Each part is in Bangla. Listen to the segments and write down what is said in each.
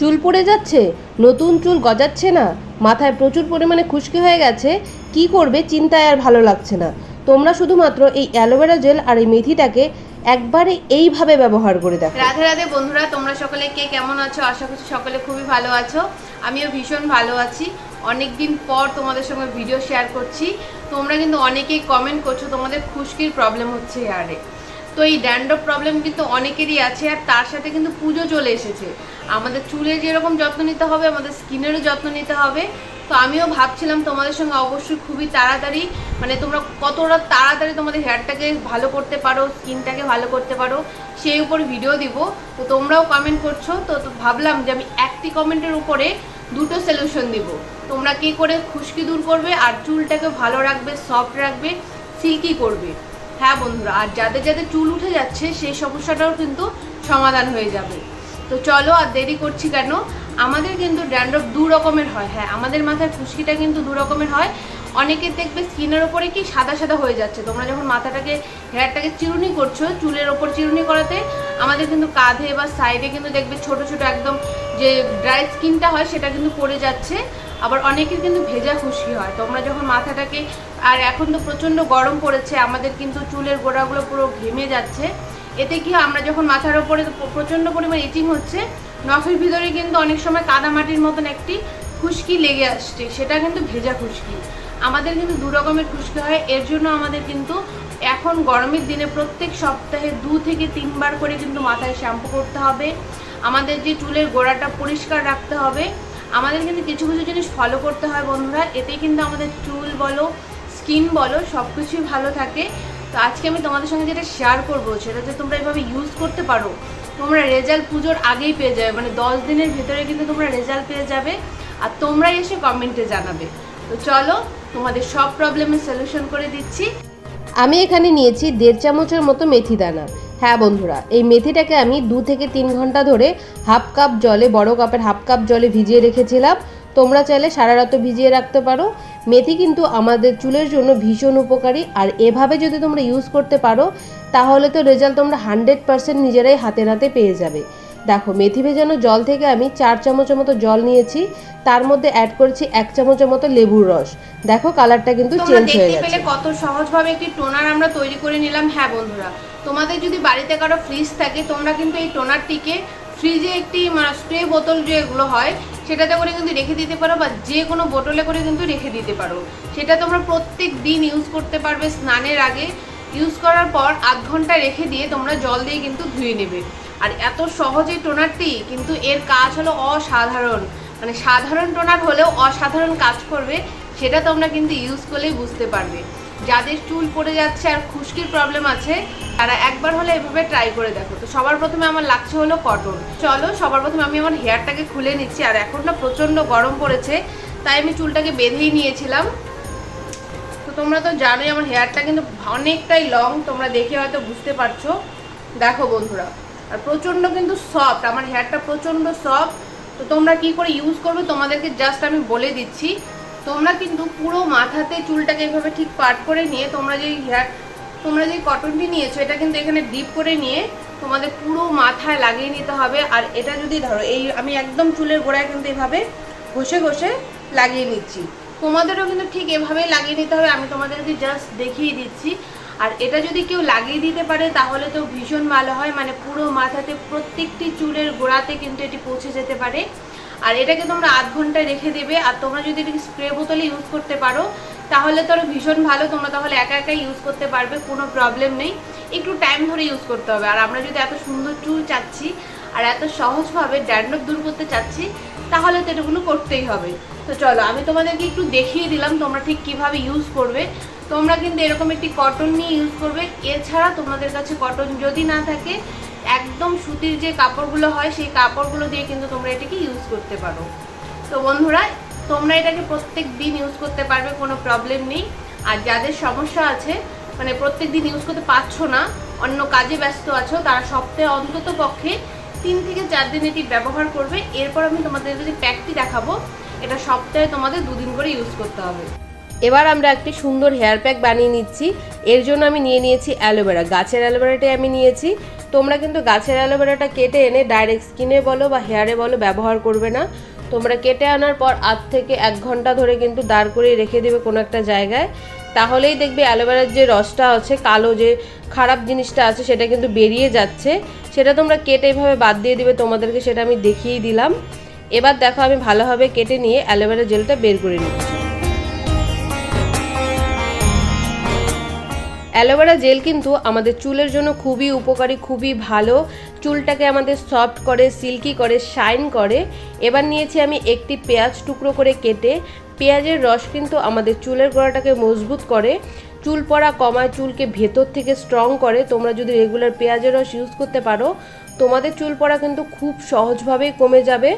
চুল পড়ে যাচ্ছে? নতুন চুল গজাচ্ছে না? মাথায় প্রচুর পরিমাণে খুশকি হয়ে গেছে? কি করবে? চিন্তায় আর ভালো লাগছে না। তোমরা শুধুমাত্র এই অ্যালোভেরা জেল আর এই মেথিটাকে একবারে এইভাবে ব্যবহার করে দেখো। রাধে রাধে বন্ধুরা, তোমরা সকলে কে কেমন আছো? আশা করছি সকলে খুবই ভালো আছো। আমিও ভীষণ ভালো আছি। অনেক দিন পর তোমাদের সঙ্গে ভিডিও শেয়ার করছি। তোমরা কিন্তু অনেকেই কমেন্ট করছ, তোমাদের খুশকির প্রবলেম হচ্ছে হেয়ারে তো এই ড্যান্ড্রফ প্রবলেম কিন্তু অনেকেরই আছে, আর তার সাথে কিন্তু পুজো চলে এসেছে। আমাদের চুলে যেরকম যত্ন নিতে হবে, আমাদের স্কিনেরও যত্ন নিতে হবে। তো আমিও ভাবছিলাম তোমাদের সঙ্গে অবশ্যই খুবই তাড়াতাড়ি মানে তোমরা কতটা তাড়াতাড়ি তোমাদের হেয়ারটাকে ভালো করতে পারো, স্কিনটাকে ভালো করতে পারো, সেই উপর ভিডিও দিব। তো তোমরাও কমেন্ট করছ, তো ভাবলাম যে আমি একটি কমেন্টের উপরে দুটো সলিউশন দিব। তোমরা কি করে খুশকি দূর করবে, আর চুলটাকে ভালো রাখবে সফট রাখবে সিল্কি করবে। হ্যাঁ বন্ধুরা, আর যাদের যাদের চুল উঠে যাচ্ছে, সেই সমস্যাটাও কিন্তু সমাধান হয়ে যাবে। তো চলো আর দেরি করছি কেন? আমাদের কিন্তু ড্যান্ড্রফ দু রকমের হয়। হ্যাঁ আমাদের মাথায় খুশকিটা কিন্তু দু রকমের হয়। অনেকে দেখবে স্কিনের ওপরে কি সাদা সাদা হয়ে যাচ্ছে। তোমরা যখন মাথাটাকে হেয়ারটাকে চিরুনি করছ, চুলের ওপর চিরুনি করাতে, আমাদের কিন্তু কাঁধে বা সাইডে কিন্তু দেখবে ছোট ছোট একদম যে ড্রাই স্কিনটা হয়, সেটা কিন্তু পড়ে যাচ্ছে। আবার অনেকের কিন্তু ভেজা খুশকি হয়। তোমরা যখন মাথাটাকে, আর এখন তো প্রচণ্ড গরম পড়েছে, আমাদের কিন্তু চুলের গোড়াগুলো পুরো ঘেমে যাচ্ছে। এতে কি আমরা যখন মাথার ওপরে প্রচণ্ড পরিমাণ ইচিং হচ্ছে, নখের ভিতরে কিন্তু অনেক সময় কাদামাটির মতন একটি খুশকি লেগে আসছে, সেটা কিন্তু ভেজা খুশকি। আমাদের কিন্তু দু রকমের খুশকি হয়, এর জন্য আমাদের কিন্তু এখন গরমের দিনে প্রত্যেক সপ্তাহে দু থেকে তিনবার করে কিন্তু মাথায় শ্যাম্পু করতে হবে। আমাদের যে চুলের গোড়াটা পরিষ্কার রাখতে হবে আমাদের কিন্তু কিছু কিছু জিনিস ফলো করতে হয় বন্ধুরা। এতে কিন্তু আমাদের চুল বলো স্কিন বলো সব কিছুই ভালো থাকে। তো আজকে আমি তোমাদের সঙ্গে যেটা শেয়ার করব, সেটা যে তোমরা এইভাবে ইউজ করতে পারো। তোমরা রেজাল্ট পুজোর আগেই পেয়ে যাবে মানে দশ দিনের ভিতরে কিন্তু তোমরা রেজাল্ট পেয়ে যাবে। আর তোমরাই এসে কমেন্টে জানাবে। তো চলো, তোমাদের সব প্রবলেমের সলিউশন করে দিচ্ছি। আমি এখানে নিয়েছি দেড় চামচের মতো মেথি দানা। হ্যাঁ বন্ধুরা, এই মেথিটাকে আমি দু থেকে তিন ঘণ্টা ধরে হাফ কাপ জলে, বড় কাপের হাফ কাপ জলে ভিজিয়ে রেখেছিলাম। তোমরা চাইলে সারা রাতও ভিজিয়ে রাখতে পারো। মেথি কিন্তু আমাদের চুলের জন্য ভীষণ উপকারী। আর এভাবে যদি তোমরা ইউজ করতে পারো, তাহলে তো রেজাল্ট তোমরা হান্ড্রেড পারসেন্ট নিজেরাই হাতে হাতে পেয়ে যাবে। দেখো মেথি ভেজানো জল থেকে আমি চার চামচের মতো জল নিয়েছি তার মধ্যে অ্যাড করেছি এক চামচের মতো লেবুর রস। দেখো কালারটা কিন্তু চেঞ্জ হয়ে দেখতে গেছে। পেলে কত সহজভাবে একটি টোনার আমরা তৈরি করে নিলাম। হ্যাঁ বন্ধুরা তোমাদের যদি বাড়িতে কারও ফ্রিজ থাকে তোমরা কিন্তু এই টোনারটিকে ফ্রিজে একটি স্প্রে বোতল যেগুলো হয় সেটাতে করে কিন্তু রেখে দিতে পারো বা যে কোনো বোতলে করে কিন্তু রেখে দিতে পারো। সেটা তোমরা প্রত্যেক দিন ইউজ করতে পারবে। স্নানের আগে ইউজ করার পর আধ ঘণ্টা রেখে দিয়ে তোমরা জল দিয়ে কিন্তু ধুয়ে নেবে। আর এত সহজে টোনারটি কিন্তু এর কাজ হলো অসাধারণ। মানে সাধারণ টোনার হলেও অসাধারণ কাজ করবে, সেটা তোমরা কিন্তু ইউজ করলেই বুঝতে পারবে। যাদের চুল পড়ে যাচ্ছে আর খুশকির প্রবলেম আছে, তারা একবার হলে এভাবে ট্রাই করে দেখো। তো সবার প্রথমে আমার লাগছে হলো কটন চলো, সবার প্রথমে আমি আমার হেয়ারটাকে খুলে নিচ্ছি। আর এখন না প্রচণ্ড গরম পড়েছে, তাই আমি চুলটাকে বেঁধেই নিয়েছিলাম। তো তোমরা তো জানোই আমার হেয়ারটা কিন্তু অনেকটাই লং তোমরা দেখে হয়তো বুঝতে পারছ। দেখো বন্ধুরা আর প্রচণ্ড কিন্তু সফট আমার হেয়ারটা প্রচণ্ড সফট তো তোমরা কি করে ইউজ করবে তোমাদেরকে জাস্ট আমি বলে দিচ্ছি। তোমরা কিন্তু পুরো মাথাতে চুলটাকে এভাবে ঠিক পাট করে নিয়ে তোমরা যে হেয়ার তোমরা যে কটনটি নিয়েছো, এটা কিন্তু এখানে ডিপ করে নিয়ে তোমাদের পুরো মাথায় লাগিয়ে নিতে হবে। আর এটা যদি ধরো, এই আমি একদম চুলের গোড়ায় কিন্তু এভাবে ঘষে ঘষে লাগিয়ে নিচ্ছি। তোমাদেরও কিন্তু ঠিক এভাবেই লাগিয়ে নিতে হবে। আমি তোমাদেরকে জাস্ট দেখিয়ে দিচ্ছি। আর এটা যদি কেউ লাগিয়ে দিতে পারে, তাহলে তো ভীষণ ভালো হয়। মানে পুরো মাথাতে প্রত্যেকটি চুলের গোড়াতে কিন্তু এটি পৌঁছে যেতে পারে। আর এটাকে তোমরা আধ ঘন্টায় রেখে দেবে। আর তোমরা যদি এটাকে স্প্রে বোতলে ইউজ করতে পারো, তাহলে তো আরও ভীষণ ভালো। তোমরা তাহলে একা একা ইউজ করতে পারবে, কোনো প্রবলেম নেই। একটু টাইম ধরে ইউজ করতে হবে। আর আমরা যদি এত সুন্দর চুল চাচ্ছি, আর এত সহজভাবে ড্যান্ড্রফ দূর করতে চাচ্ছি, তাহলে তো এটাগুলো করতেই হবে। তো চলো, আমি তোমাদেরকে একটু দেখিয়ে দিলাম তোমরা ঠিক কীভাবে ইউজ করবে। তোমরা কিন্তু এরকম একটি কটন নিয়ে ইউজ করবে। এছাড়া তোমাদের কাছে কটন যদি না থাকে, একদম সুতির যে কাপড়গুলো হয়, সেই কাপড়গুলো দিয়ে কিন্তু তোমরা এটাকে ইউজ করতে পারো। তো বন্ধুরা, তোমরা এটাকে প্রত্যেক দিন ইউজ করতে পারবে, কোনো প্রবলেম নেই। আর যাদের সমস্যা আছে মানে প্রত্যেক দিন ইউজ করতে পারছ না, অন্য কাজে ব্যস্ত আছো, তারা সপ্তাহে অন্তত পক্ষে তিন থেকে চার দিন এটি ব্যবহার করবে। এরপর আমি তোমাদের যদি প্যাকটি দেখাবো, এটা সপ্তাহে তোমাদের দুদিন করে ইউজ করতে হবে। এবার আমরা একটি সুন্দর হেয়ার প্যাক বানিয়ে নিচ্ছি। এর জন্য আমি নিয়ে নিয়েছি অ্যালোভেরা গাছের অ্যালোভেরাটাই আমি নিয়েছি। তোমরা কিন্তু গাছের অ্যালোভেরাটা কেটে এনে ডাইরেক্ট স্কিনে বলো বা হেয়ারে বলো, ব্যবহার করবে না। তোমরা কেটে আনার পর আধ থেকে এক ঘণ্টা ধরে কিন্তু দাঁড় করে রেখে দেবে কোনো একটা জায়গায়। তাহলেই দেখবে অ্যালোভেরার যে রসটা আছে, কালো যে খারাপ জিনিসটা আছে, সেটা কিন্তু বেরিয়ে যাচ্ছে। সেটা তোমরা কেটে এভাবে বাদ দিয়ে দিবে, তোমাদেরকে সেটা আমি দেখিয়ে দিলাম। এবার দেখো আমি ভালোভাবে কেটে নিয়ে অ্যালোভেরা জেলটা বের করে নিচ্ছি। অ্যালোভেরা জেল কিন্তু আমাদের চুলের জন্য খুবই উপকারী, খুবই ভালো। চুলটাকে আমাদের সফট করে, সিল্কি করে, শাইন করে। এবার নিয়েছি আমি একটি পেঁয়াজ টুকরো করে কেটে। পেঁয়াজের রস কিন্তু আমাদের চুলের গোড়াটাকে মজবুত করে। চুল পড়া কমায়, চুলকে ভেতর থেকে স্ট্রং করে। তোমরা যদি রেগুলার পেঁয়াজের রস ইউজ করতে পারো, তোমাদের চুল পড়া কিন্তু খুব সহজভাবেই কমে যাবে।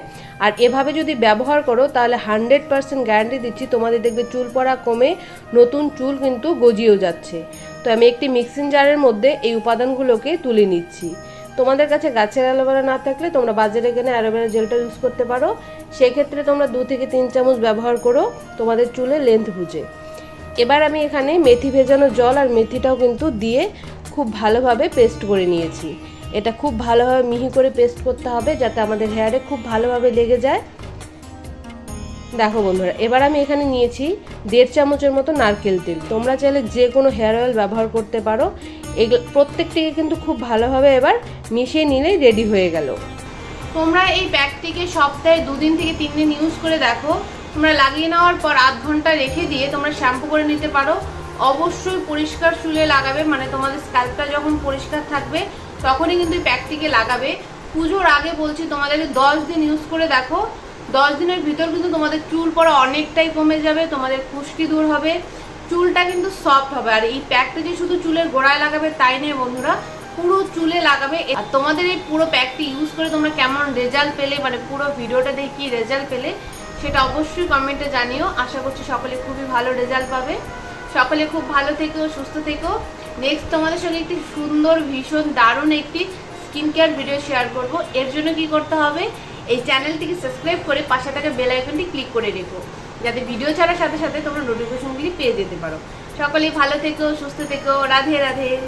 আর এভাবে যদি ব্যবহার করো, তাহলে হান্ড্রেড পার্সেন্ট গ্যারান্টি দিচ্ছি, তোমাদের দেখবে চুল পড়া কমে, নতুন চুল কিন্তু গজিয়েও যাচ্ছে। তো আমি একটি মিক্সিং জারের মধ্যে এই উপাদানগুলোকে তুলে নিচ্ছি। তোমাদের কাছে গাছের অ্যালোভেরা না থাকলে তোমরা বাজারে গেলে অ্যালোভেরা জেলটা ইউজ করতে পারো। সেক্ষেত্রে তোমরা দু থেকে তিন চামচ ব্যবহার করো তোমাদের চুলে লেন্থ বুঝে। এবার আমি এখানে মেথি ভেজানো জল আর মেথিটাও কিন্তু দিয়ে খুব ভালোভাবে পেস্ট করে নিয়েছি। এটা খুব ভালোভাবে মিহি করে পেস্ট করতে হবে যাতে আমাদের হেয়ারে খুব ভালোভাবে লেগে যায়। দেখো বন্ধুরা, এবার আমি এখানে নিয়েছি দেড় চামচের মতো নারকেল তেল। তোমরা চাইলে যে কোনো হেয়ার অয়েল ব্যবহার করতে পারো। এগুলো প্রত্যেকটিকে কিন্তু খুব ভালোভাবে এবার মিশিয়ে নিলেই রেডি হয়ে গেল। তোমরা এই প্যাকটিকে সপ্তাহে দুদিন থেকে তিন দিন ইউজ করে দেখো। তোমরা লাগিয়ে নেওয়ার পর আধ ঘণ্টা রেখে দিয়ে তোমরা শ্যাম্পু করে নিতে পারো। অবশ্যই পরিষ্কার চুলে লাগাবে মানে তোমাদের স্ক্যাল্পটা যখন পরিষ্কার থাকবে, তখনই কিন্তু এই প্যাকটিকে লাগাবে। পুজোর আগে বলছি, তোমাদের দশ দিন ইউজ করে দেখো। দশ দিনের ভিতর কিন্তু তোমাদের চুল পড়া অনেকটাই কমে যাবে, তোমাদের খুশকি দূর হবে। চুলটা কিন্তু সফট হবে। আর এই প্যাকটা যে শুধু চুলের গোড়ায় লাগাবে তাই নয় বন্ধুরা, পুরো চুলে লাগাবে। আর তোমাদের এই পুরো প্যাকটি ইউজ করে তোমরা কেমন রেজাল্ট পেলে মানে পুরো ভিডিওটা দেখে কি রেজাল্ট পেলে, সেটা অবশ্যই কমেন্টে জানিও। আশা করছি সকলে খুবই ভালো রেজাল্ট পাবে। সকলে খুব ভালো থেকো, সুস্থ থেকো। নেক্সট তোমাদের সঙ্গে একটি সুন্দর, ভীষণ, দারুণ একটি স্কিন কেয়ার ভিডিও শেয়ার করব। এর জন্য কি করতে হবে? এই চ্যানেলটিকে সাবস্ক্রাইব করে পাশে থাকা বেল আইকনটি ক্লিক করে রেখো, যাতে ভিডিও ছাড়ার সাথে সাথে তোমরা নোটিফিকেশনগুলি পেয়ে যেতে পারো। সকলেই ভালো থেকো, সুস্থ থেকো, রাধে রাধে।